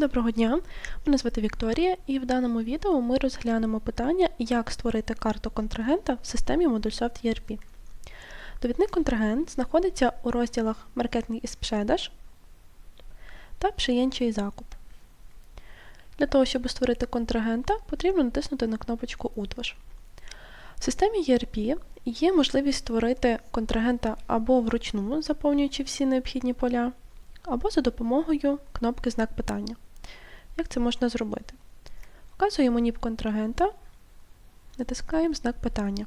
Доброго дня, мене звати Вікторія, і в даному відео ми розглянемо питання, як створити карту контрагента в системі Modulesoft ERP. Довідний контрагент знаходиться у розділах Маркетинг і спшедаж та і закуп. Для того, щоб створити контрагента, потрібно натиснути на кнопочку Утвож. В системі ERP є можливість створити контрагента або вручну, заповнюючи всі необхідні поля, або за допомогою кнопки Знак питання. Як це можна зробити? Вказуємо ніп контрагента, натискаємо знак питання.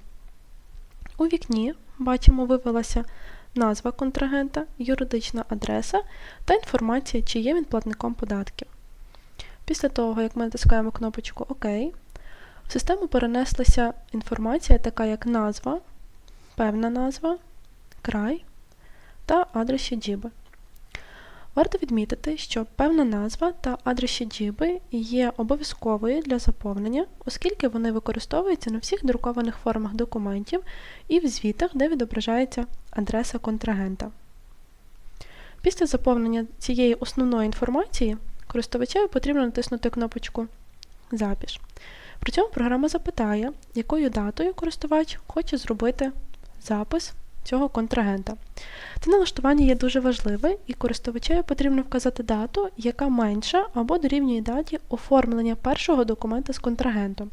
У вікні бачимо, вивелася назва контрагента, юридична адреса та інформація, чи є він платником податків. Після того, як ми натискаємо кнопочку ОК, в систему перенеслася інформація, така як назва, певна назва, край та адрес щадіби. Варто відмітити, що певна назва та адрес щадіби є обов'язковою для заповнення, оскільки вони використовуються на всіх друкованих формах документів і в звітах, де відображається адреса контрагента. Після заповнення цієї основної інформації користувачеві потрібно натиснути кнопочку Запіш. При цьому програма запитає, якою датою користувач хоче зробити запис цього контрагента. Це налаштування є дуже важливе, і користувачеві потрібно вказати дату, яка менша або дорівнює даті оформлення першого документа з контрагентом.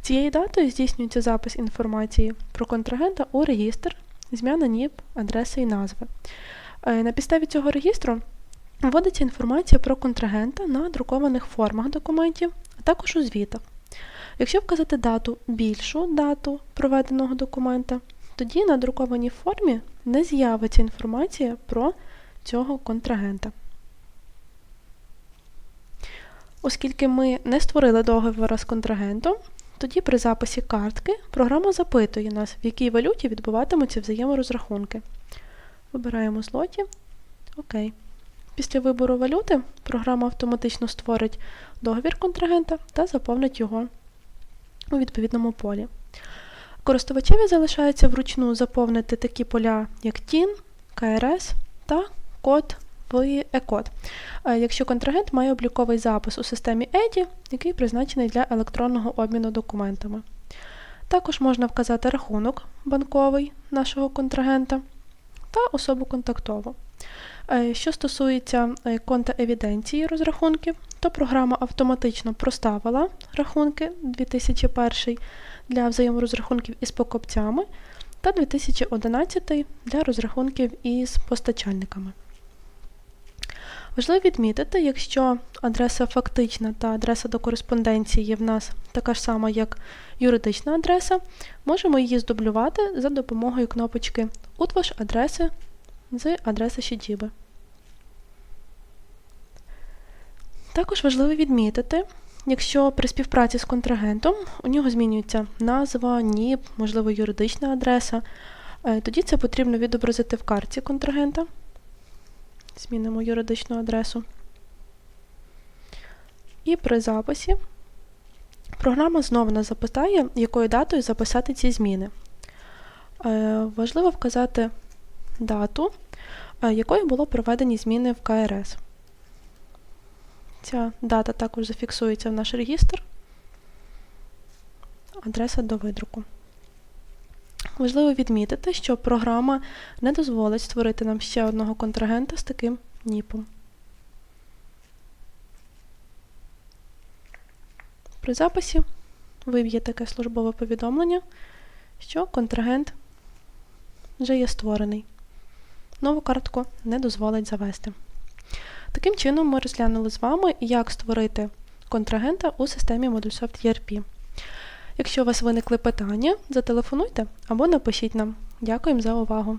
Цією датою здійснюється запис інформації про контрагента у регістр, зміна НІП, адреси і назви. Е, На підставі цього регістру вводиться інформація про контрагента на друкованих формах документів, а також у звітах. Якщо вказати дату більшу дату проведеного документа, тоді на друкованій формі не з'явиться інформація про цього контрагента. Оскільки ми не створили договора з контрагентом, тоді при записі картки програма запитує нас, в якій валюті відбуватимуться взаєморозрахунки. Вибираємо злоті. Окей. Після вибору валюти програма автоматично створить договір контрагента та заповнить його у відповідному полі. Користувачеві залишається вручну заповнити такі поля, як TIN, КРС та код в ECOD, якщо контрагент має обліковий запис у системі EDI, який призначений для електронного обміну документами. Також можна вказати рахунок банковий нашого контрагента та особу контактову. Е, Що стосується е, конта евіденції розрахунків, то програма автоматично проставила рахунки 2001 для взаєморозрахунків із покупцями та 2011 для розрахунків із постачальниками. Важливо відмітити, якщо адреса фактична та адреса до кореспонденції є в нас така ж сама, як юридична адреса, можемо її здублювати за допомогою кнопочки Утвож адреси з адреси щадіби. Також важливо відмітити, якщо при співпраці з контрагентом у нього змінюється назва, НІП, можливо, юридична адреса, е, тоді це потрібно відобразити в карті контрагента. Змінимо юридичну адресу. І при записі програма знову нас запитає, якою датою записати ці зміни. Е, Важливо вказати дату, е, якою було проведені зміни в КРС. Ця дата також зафіксується в наш регістр. Адреса до видруку. Важливо відмітити, що програма не дозволить створити нам ще одного контрагента з таким ніпом. При записі виб'є таке службове повідомлення, що контрагент вже є створений. Нову картку не дозволить завести. Таким чином, ми розглянули з вами, як створити контрагента у системі ModulSoft ERP. Якщо у вас виникли питання, зателефонуйте або напишіть нам. Дякуємо за увагу!